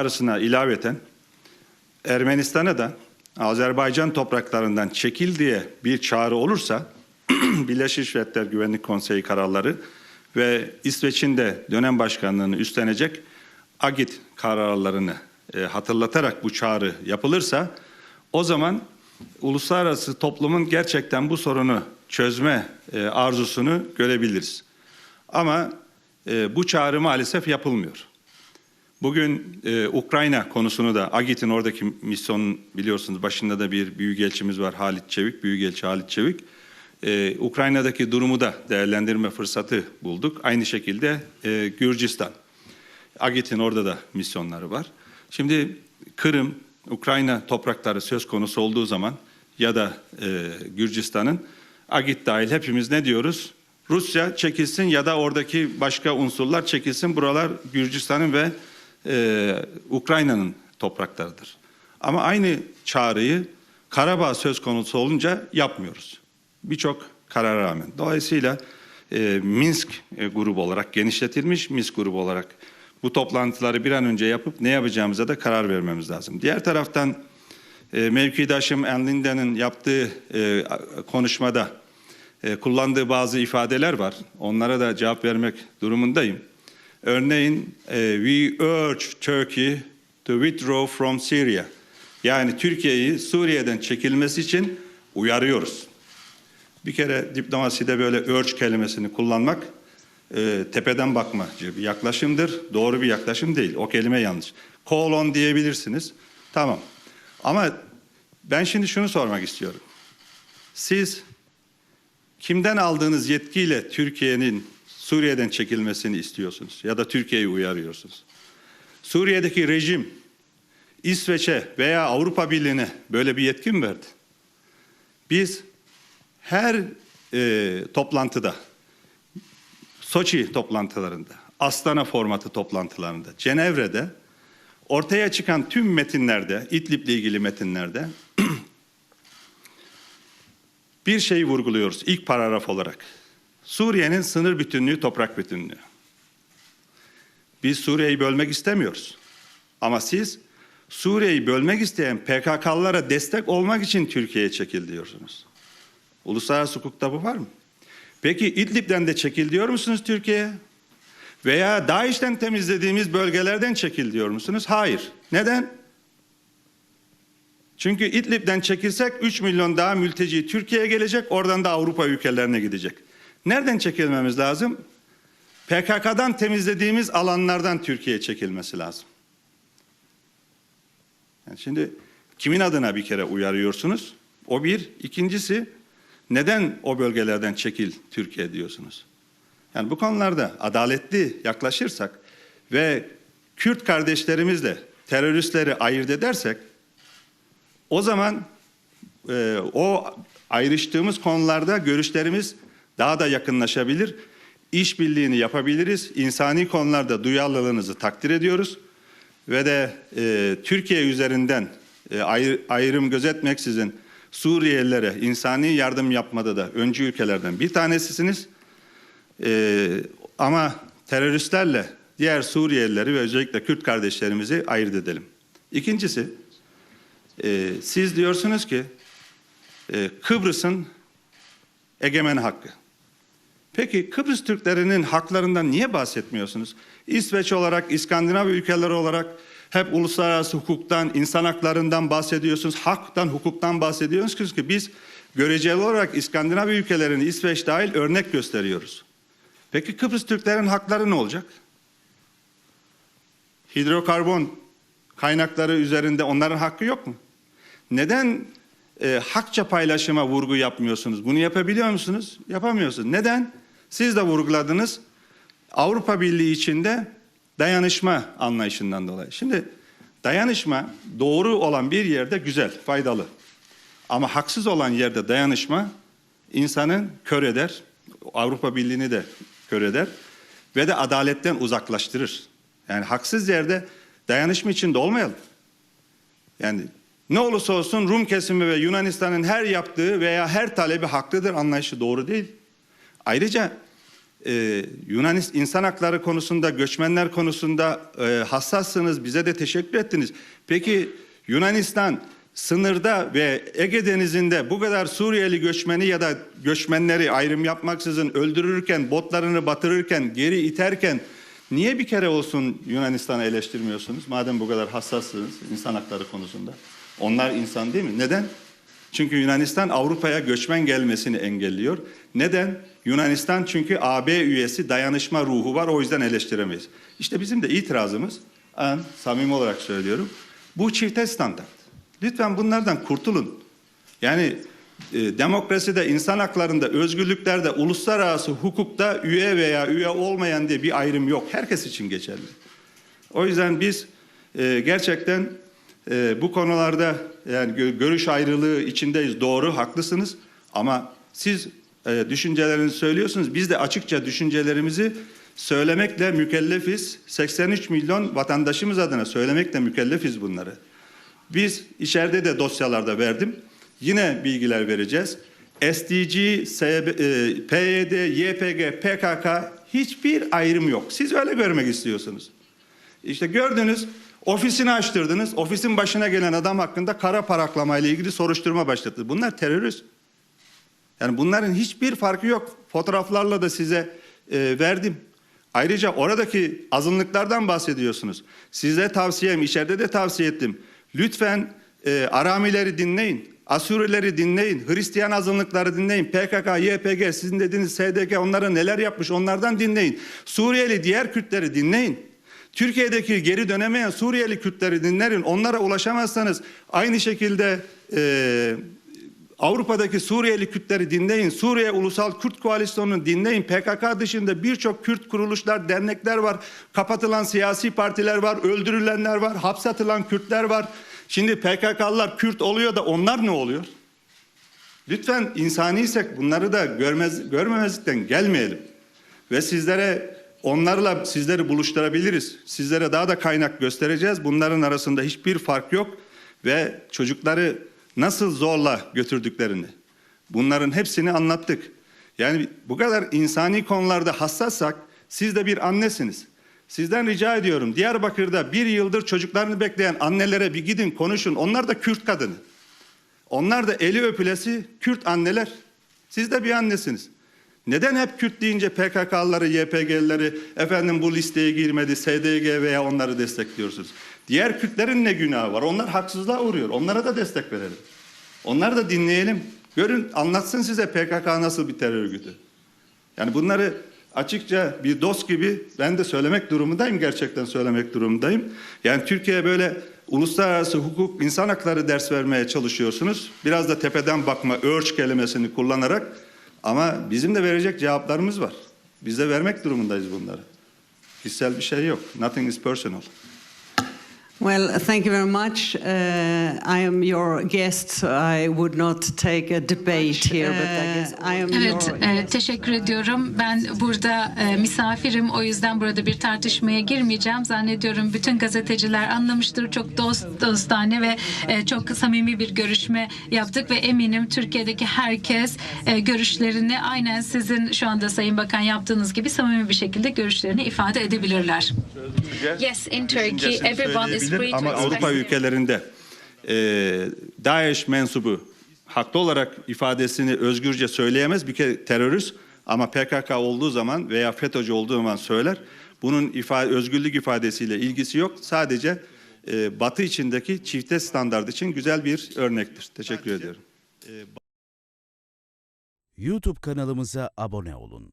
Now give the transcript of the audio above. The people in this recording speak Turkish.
arasına ilaveten Ermenistan'a da Azerbaycan topraklarından çekil diye bir çağrı olursa Birleşmiş Milletler Güvenlik Konseyi kararları ve İsveç'in de dönem başkanlığını üstlenecek AGİT kararlarını e, hatırlatarak bu çağrı yapılırsa o zaman uluslararası toplumun gerçekten bu sorunu çözme e, arzusunu görebiliriz. Ama e, bu çağrı maalesef yapılmıyor. Bugün e, Ukrayna konusunu da AGİT'in oradaki misyonun biliyorsunuz başında da bir büyükelçimiz var Halit Çevik, büyükelçi Halit Çevik. E, Ukrayna'daki durumu da değerlendirme fırsatı bulduk. Aynı şekilde e, Gürcistan. AGİT'in orada da misyonları var. Şimdi Kırım, Ukrayna toprakları söz konusu olduğu zaman ya da e, Gürcistan'ın AGİT dahil hepimiz ne diyoruz? Rusya çekilsin ya da oradaki başka unsurlar çekilsin. Buralar Gürcistan'ın ve e, Ukrayna'nın topraklarıdır. Ama aynı çağrıyı Karabağ söz konusu olunca yapmıyoruz. Birçok karara rağmen. Dolayısıyla e, Minsk e, grubu olarak genişletilmiş, Minsk grubu olarak bu toplantıları bir an önce yapıp ne yapacağımıza da karar vermemiz lazım. Diğer taraftan e, mevkidaşım Enlinde'nin yaptığı e, konuşmada e, kullandığı bazı ifadeler var. Onlara da cevap vermek durumundayım. Örneğin e, we urge Turkey to withdraw from Syria. Yani Türkiye'yi Suriye'den çekilmesi için uyarıyoruz. Bir kere diplomaside böyle urge kelimesini kullanmak e, tepeden bakma bir yaklaşımdır. Doğru bir yaklaşım değil. O kelime yanlış. Call on diyebilirsiniz. Tamam. Ama ben şimdi şunu sormak istiyorum. Siz kimden aldığınız yetkiyle Türkiye'nin Suriye'den çekilmesini istiyorsunuz ya da Türkiye'yi uyarıyorsunuz. Suriye'deki rejim İsveç'e veya Avrupa Birliği'ne böyle bir yetki mi verdi? Biz her e, toplantıda, Soçi toplantılarında, Astana formatı toplantılarında, Cenevre'de ortaya çıkan tüm metinlerde, İdlib'le ilgili metinlerde bir şey vurguluyoruz ilk paragraf olarak. Suriye'nin sınır bütünlüğü, toprak bütünlüğü. Biz Suriye'yi bölmek istemiyoruz. Ama siz Suriye'yi bölmek isteyen PKK'lılara destek olmak için Türkiye'ye çekil diyorsunuz. Uluslararası hukukta bu var mı? Peki İdlib'den de çekil diyor musunuz Türkiye'ye? Veya DAEŞ'ten temizlediğimiz bölgelerden çekil diyor musunuz? Hayır. Neden? Çünkü İdlib'den çekilsek 3 milyon daha mülteci Türkiye'ye gelecek, oradan da Avrupa ülkelerine gidecek. Nereden çekilmemiz lazım? PKK'dan temizlediğimiz alanlardan Türkiye'ye çekilmesi lazım. Yani şimdi kimin adına bir kere uyarıyorsunuz? O bir. İkincisi neden o bölgelerden çekil Türkiye diyorsunuz? Yani bu konularda adaletli yaklaşırsak ve Kürt kardeşlerimizle teröristleri ayırt edersek o zaman e, o ayrıştığımız konularda görüşlerimiz daha da yakınlaşabilir. İşbirliğini yapabiliriz. İnsani konularda duyarlılığınızı takdir ediyoruz. Ve de e, Türkiye üzerinden e, ayr, ayrım gözetmeksizin Suriyelilere insani yardım yapmada da öncü ülkelerden bir tanesisiniz. E, ama teröristlerle diğer Suriyelileri ve özellikle Kürt kardeşlerimizi ayırt edelim. İkincisi, e, siz diyorsunuz ki e, Kıbrıs'ın egemen hakkı. Peki Kıbrıs Türklerinin haklarından niye bahsetmiyorsunuz? İsveç olarak, İskandinav ülkeleri olarak hep uluslararası hukuktan, insan haklarından bahsediyorsunuz. Haktan, hukuktan bahsediyorsunuz ki biz göreceli olarak İskandinav ülkelerini İsveç dahil örnek gösteriyoruz. Peki Kıbrıs Türklerin hakları ne olacak? Hidrokarbon kaynakları üzerinde onların hakkı yok mu? Neden e, hakça paylaşıma vurgu yapmıyorsunuz? Bunu yapabiliyor musunuz? Yapamıyorsunuz. Neden? Siz de vurguladınız. Avrupa Birliği içinde dayanışma anlayışından dolayı. Şimdi dayanışma doğru olan bir yerde güzel, faydalı. Ama haksız olan yerde dayanışma insanı kör eder. Avrupa Birliği'ni de kör eder ve de adaletten uzaklaştırır. Yani haksız yerde dayanışma içinde olmayalım. Yani ne olursa olsun Rum kesimi ve Yunanistan'ın her yaptığı veya her talebi haklıdır anlayışı doğru değil. Ayrıca e, Yunanistan insan hakları konusunda, göçmenler konusunda e, hassassınız. Bize de teşekkür ettiniz. Peki Yunanistan sınırda ve Ege Denizi'nde bu kadar Suriyeli göçmeni ya da göçmenleri ayrım yapmaksızın öldürürken, botlarını batırırken, geri iterken niye bir kere olsun Yunanistan'ı eleştirmiyorsunuz? Madem bu kadar hassassınız insan hakları konusunda. Onlar insan değil mi? Neden? Çünkü Yunanistan Avrupa'ya göçmen gelmesini engelliyor. Neden? Yunanistan çünkü AB üyesi dayanışma ruhu var o yüzden eleştiremeyiz. İşte bizim de itirazımız, ben samimi olarak söylüyorum, bu çifte standart. Lütfen bunlardan kurtulun. Yani e, demokraside, insan haklarında, özgürlüklerde, uluslararası hukukta üye veya üye olmayan diye bir ayrım yok. Herkes için geçerli. O yüzden biz e, gerçekten e, bu konularda yani gö- görüş ayrılığı içindeyiz. Doğru, haklısınız. Ama siz e, düşüncelerinizi söylüyorsunuz. Biz de açıkça düşüncelerimizi söylemekle mükellefiz. 83 milyon vatandaşımız adına söylemekle mükellefiz bunları. Biz içeride de dosyalarda verdim. Yine bilgiler vereceğiz. SDG, SB, e, PYD, YPG, PKK hiçbir ayrım yok. Siz öyle görmek istiyorsunuz. İşte gördünüz, ofisini açtırdınız. Ofisin başına gelen adam hakkında kara paraklama ile ilgili soruşturma başlattı. Bunlar terörist. Yani bunların hiçbir farkı yok. Fotoğraflarla da size e, verdim. Ayrıca oradaki azınlıklardan bahsediyorsunuz. Size tavsiyem, içeride de tavsiye ettim. Lütfen e, Aramileri dinleyin. Asurileri dinleyin. Hristiyan azınlıkları dinleyin. PKK, YPG, sizin dediğiniz SDG onlara neler yapmış onlardan dinleyin. Suriyeli diğer Kürtleri dinleyin. Türkiye'deki geri dönemeyen Suriyeli Kürtleri dinlerin. Onlara ulaşamazsanız aynı şekilde e, Avrupa'daki Suriyeli Kürtleri dinleyin. Suriye Ulusal Kürt Koalisyonu'nu dinleyin. PKK dışında birçok Kürt kuruluşlar, dernekler var. Kapatılan siyasi partiler var. Öldürülenler var. Hapse atılan Kürtler var. Şimdi PKK'lılar Kürt oluyor da onlar ne oluyor? Lütfen insaniysek bunları da görmez, görmemezlikten gelmeyelim. Ve sizlere onlarla sizleri buluşturabiliriz. Sizlere daha da kaynak göstereceğiz. Bunların arasında hiçbir fark yok ve çocukları nasıl zorla götürdüklerini bunların hepsini anlattık. Yani bu kadar insani konularda hassassak siz de bir annesiniz. Sizden rica ediyorum Diyarbakır'da bir yıldır çocuklarını bekleyen annelere bir gidin konuşun. Onlar da Kürt kadını. Onlar da eli öpülesi Kürt anneler. Siz de bir annesiniz. Neden hep Kürt deyince PKK'lıları, YPG'lileri efendim bu listeye girmedi, SDG veya onları destekliyorsunuz? Diğer Kürtlerin ne günahı var? Onlar haksızlığa uğruyor. Onlara da destek verelim. Onları da dinleyelim. Görün anlatsın size PKK nasıl bir terör örgütü. Yani bunları açıkça bir dost gibi ben de söylemek durumundayım gerçekten söylemek durumundayım. Yani Türkiye böyle uluslararası hukuk, insan hakları ders vermeye çalışıyorsunuz. Biraz da tepeden bakma, urge kelimesini kullanarak ama bizim de verecek cevaplarımız var. Biz de vermek durumundayız bunları. Kişisel bir şey yok. Nothing is personal. Well, thank you very much. Uh, I am your guest. so I would not take a debate here, but I guess I am Evet, your e, teşekkür ediyorum. Ben burada e, misafirim, o yüzden burada bir tartışmaya girmeyeceğim. Zannediyorum bütün gazeteciler anlamıştır. Çok dost dostane ve e, çok samimi bir görüşme yaptık ve eminim Türkiye'deki herkes e, görüşlerini aynen sizin şu anda Sayın Bakan yaptığınız gibi samimi bir şekilde görüşlerini ifade edebilirler. Yes, in Turkey, everyone is to Ama Avrupa ülkelerinde e, DAEŞ mensubu haklı olarak ifadesini özgürce söyleyemez. Bir kere terörist ama PKK olduğu zaman veya FETÖ'cü olduğu zaman söyler. Bunun ifade, özgürlük ifadesiyle ilgisi yok. Sadece e, Batı içindeki çifte standart için güzel bir örnektir. Teşekkür ediyorum. YouTube kanalımıza abone olun.